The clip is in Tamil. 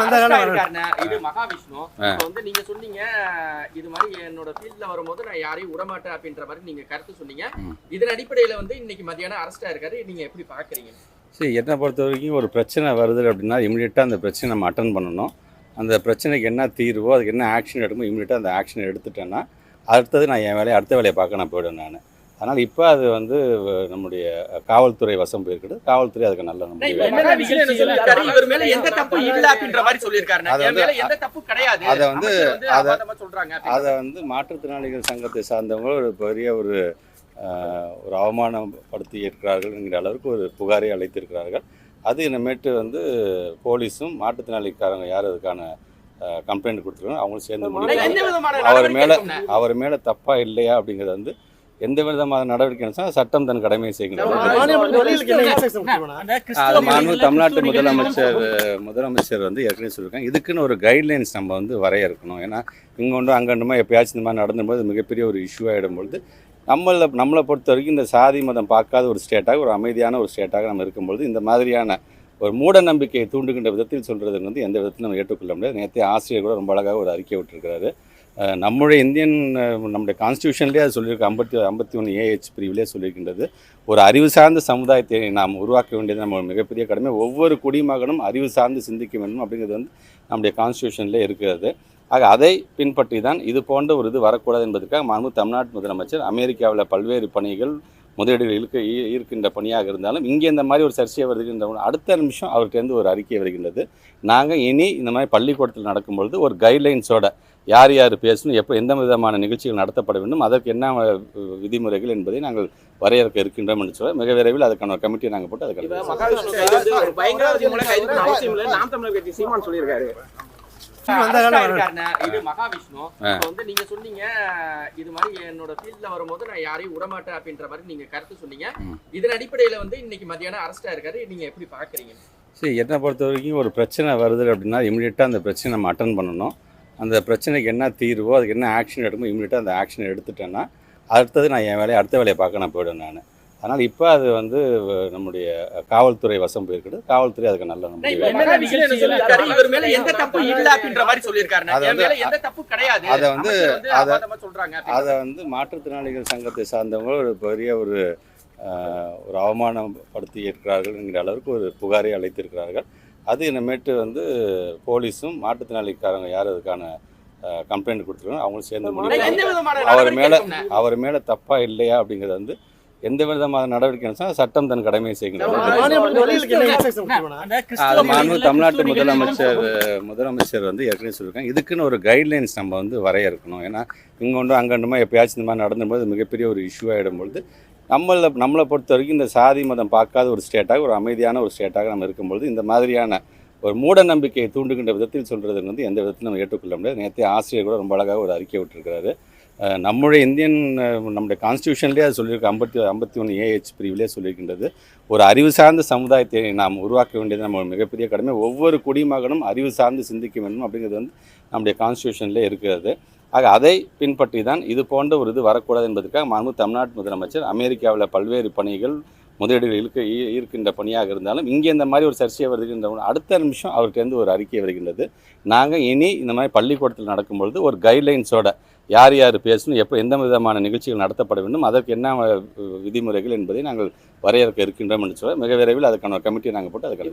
வந்த காலம். இது மகாவிஷ்ணு. இப்ப வந்து நீங்க சொன்னீங்க இது மாதிரி என்னோட ஃபீல்ட்ல வரும்போது நான் யாரையும் விடமாட்டேன் அப்படின்ற மாதிரி நீங்க கருத்து சொன்னீங்க. இதன் அடிப்படையில வந்து இன்னைக்கு மத்தியானம் அரெஸ்ட் ஆயிருக்காரு நீங்க எப்படி பாக்குறீங்க? சரி என்னை பொறுத்த வரைக்கும் ஒரு பிரச்சனை வருது அப்படின்னா இமீடியட்டாக அந்த பிரச்சனை நம்ம அட்டன் பண்ணணும். அந்த பிரச்சனைக்கு என்ன தீர்வோ அதுக்கு என்ன ஆக்ஷன் எடுக்கணும் இமீடியட்டாக அந்த ஆக்ஷன் எடுத்துட்டேன்னா அடுத்தது நான் என் வேலையை அடுத்த வேலையை பார்க்க நான் போயிடுவேன் நான். அதனால் இப்போ அது வந்து நம்முடைய காவல்துறை வசம் போயிருக்குது. காவல்துறை அதுக்கு நல்ல. அது வந்து- மேல எந்த தப்பு கிடையாது. அதை வந்து- மாற்றுத்திறனாளிகள் சங்கத்தை சார்ந்தவங்க ஒரு பெரிய ஒரு ஒரு அவமானப்படுத்தி இருக்கிறார்கள் என்கிற அளவுக்கு ஒரு புகாரை அளித்திருக்கிறார்கள். அது இனிமேட்டு வந்து போலீஸும் மாற்றுத்திறனாளிக்காரங்க யார் அதுக்கான கம்ப்ளைண்ட் கொடுத்துருக்காங்க அவங்களும் சேர்ந்து விதமான அவர் மேல? அவர் மேலே தப்பா இல்லையா அப்படிங்கிறது வந்து எந்த விதமான நடவடிக்கை எடுத்தாலும் சட்டம் தன் கடமையை மாண்பு தமிழ்நாட்டு முதலமைச்சர் முதலமைச்சர் வந்து ஏற்கனவே சொல்லியிருக்காங்க. இதுக்குன்னு ஒரு கைட்லைன்ஸ் நம்ம வந்து வரையறுக்கணும். ஏன்னா இங்கே ஒன்றுமா எப்பயாச்சும் இந்த மாதிரி நடந்தும்போது மிகப்பெரிய ஒரு இஷ்யூ ஆகிடும் பொழுது நம்மளை நம்மளை பொறுத்த வரைக்கும் இந்த சாதி மதம் பார்க்காத ஒரு ஸ்டேட்டாக ஒரு அமைதியான ஒரு ஸ்டேட்டாக நம்ம இருக்கும்பொழுது இந்த மாதிரியான ஒரு மூட நம்பிக்கையை தூண்டுகின்ற விதத்தில் சொல்கிறது வந்து எந்த விதத்திலும் நம்ம ஏற்றுக்கொள்ள முடியாது. நேற்றே ஆசிரியர் கூட ரொம்ப அழகாக ஒரு அறிக்கை விட்டுருக்கிறாரு. நம்முடைய இந்தியன் நம்முடைய கான்ஸ்டியூஷன்லேயே அது சொல்லியிருக்கு. ஐம்பத்தி ஐம்பத்தி ஒன்று ஏஹெச் பிரிவிலே சொல்லியிருக்கின்றது. ஒரு அறிவு சார்ந்த சமுதாயத்தை நாம் உருவாக்க வேண்டியது நம்ம மிகப்பெரிய கடமை. ஒவ்வொரு குடிமகனும் அறிவு சார்ந்து சிந்திக்க வேண்டும் அப்படிங்கிறது வந்து நம்முடைய கான்ஸ்டியூஷன்லேயே இருக்கிறது. ஆக அதை பின்பற்றி தான் இது போன்ற ஒரு இது வரக்கூடாது என்பதற்காக மாண்பு தமிழ்நாட்டு முதலமைச்சர் அமெரிக்காவில் பல்வேறு பணிகள் முதலீடுகள் இருக்க இருக்கின்ற பணியாக இருந்தாலும் இங்கே இந்த மாதிரி ஒரு சர்ச்சையை வருகின்ற அடுத்த நிமிஷம் அவர்கிட்டருந்து ஒரு அறிக்கை வருகின்றது. நாங்கள் இனி இந்த மாதிரி பள்ளிக்கூடத்தில் நடக்கும்பொழுது ஒரு கைட்லைன்ஸோட யார் யார் பேசணும் எப்போ எந்த விதமான நிகழ்ச்சிகள் நடத்தப்பட வேண்டும் அதற்கு என்ன விதிமுறைகள் என்பதை நாங்கள் வரையறுக்க இருக்கின்றோம் என்று சொல்ல மிக விரைவில் அதுக்கான ஒரு கமிட்டியை நாங்கள் போட்டு. ஆயிருக்காருண்ணே. இது மகாவிஷ்ணு. இப்ப வந்து நீங்க சொன்னீங்க இது மாதிரி என்னோட ஃபீல்ட்ல வரும்போது நான் யாரையும் விடமாட்டேன் அப்படின்ற மாதிரி நீங்க கருத்து சொன்னீங்க. இதன் அடிப்படையில வந்து இன்னைக்கு மத்தியானம் அரெஸ்ட் ஆயிருக்காரு நீங்க எப்படி பாக்குறீங்க? சரி என்னை பொறுத்த வரைக்கும் ஒரு பிரச்சனை வருது அப்படின்னா இமீடியட்டாக அந்த பிரச்சனை நம்ம அட்டன் பண்ணணும். அந்த பிரச்சனைக்கு என்ன தீர்வோ அதுக்கு என்ன ஆக்ஷன் எடுக்கணும் இமீடியட்டாக அந்த ஆக்ஷன் எடுத்துட்டேன்னா அடுத்தது நான் என் வேலையை அடுத்த வேலையை பார்க்க நான் போயிடுவேன் நான். அதனால் இப்போ அது வந்து நம்முடைய காவல்துறை வசம் போயிருக்குது. காவல்துறை அதுக்கு நல்ல. அதை என் மேல வந்து- எந்த தப்பு கிடையாது. அதை வந்து- மாற்றுத்திறனாளிகள் சங்கத்தை சார்ந்தவங்க ஒரு பெரிய ஒரு ஒரு அவமானப்படுத்தி இருக்கிறார்கள் என்கிற அளவுக்கு ஒரு புகாரை அளித்திருக்கிறார்கள். அது இனிமேட்டு வந்து போலீஸும் மாற்றுத்திறனாளிக்காரங்க யார் அதுக்கான கம்ப்ளைண்ட் கொடுத்துருக்காங்க அவங்களும் சேர்ந்து விதமான அவர் மேல? அவர் மேலே தப்பா இல்லையா அப்படிங்கிறது வந்து எந்த விதமான நடவடிக்கை எடுத்தாலும் சட்டம் தன் கடமையை செய்கிறது தமிழ்நாட்டு முதலமைச்சர் முதலமைச்சர் வந்து ஏற்கனவே சொல்லியிருக்காங்க. இதுக்குன்னு ஒரு கைட்லைன்ஸ் நம்ம வந்து வரையறுக்கணும். ஏன்னா இங்கே ஒன்று அங்கே ஒன்றுமா எப்பயாச்சும் இந்த மாதிரி நடந்தும்போது மிகப்பெரிய ஒரு இஷ்யூ ஆகிடும் பொழுது நம்மளை நம்மளை பொறுத்த வரைக்கும் இந்த சாதி மதம் பார்க்காத ஒரு ஸ்டேட்டாக ஒரு அமைதியான ஒரு ஸ்டேட்டாக நம்ம இருக்கும்பொழுது இந்த மாதிரியான ஒரு மூட நம்பிக்கையை தூண்டுகின்ற விதத்தில் சொல்கிறது வந்து எந்த விதத்திலும் நம்ம ஏற்றுக்கொள்ள முடியாது. நேற்றைய ஆசிரியர் கூட ரொம்ப அழகாக ஒரு அறிக்கை விட்டுருக்கிறாரு. நம்முடைய இந்தியன் நம்முடைய கான்ஸ்டியூஷன்லேயே அது சொல்லியிருக்கு. ஐம்பத்தி ஐம்பத்தி ஒன்று ஏஹெச் பிரிவிலே சொல்லியிருக்கின்றது. ஒரு அறிவு சார்ந்த சமுதாயத்தை நாம் உருவாக்க வேண்டியது நம்ம மிகப்பெரிய கடமை. ஒவ்வொரு குடிமகனும் அறிவு சார்ந்து சிந்திக்க வேண்டும் அப்படிங்கிறது வந்து நம்முடைய கான்ஸ்டியூஷன்லேயே இருக்கிறது. ஆக அதை பின்பற்றி தான் இது போன்ற ஒரு இது வரக்கூடாது என்பதற்காக மாண்பு தமிழ்நாட்டு முதலமைச்சர் அமெரிக்காவில் பல்வேறு பணிகள் முதலீடுகள் இருக்க இருக்கின்ற பணியாக இருந்தாலும் இங்கே இந்த மாதிரி ஒரு சர்ச்சை வருகின்ற அடுத்த நிமிஷம் அவர்கிட்டருந்து ஒரு அறிக்கை வருகின்றது. நாங்கள் இனி இந்த மாதிரி பள்ளிக்கூடத்தில் நடக்கும்பொழுது ஒரு கைட்லைன்ஸோட யார் யார் பேசணும் எப்போ எந்த விதமான நிகழ்ச்சிகள் நடத்தப்பட வேண்டும் அதற்கு என்ன விதிமுறைகள் என்பதை நாங்கள் வரையறுக்க இருக்கின்றோம் என்று சொல்ல மிக விரைவில் அதுக்கான ஒரு கமிட்டியை நாங்கள் போட்டு அதுக்கான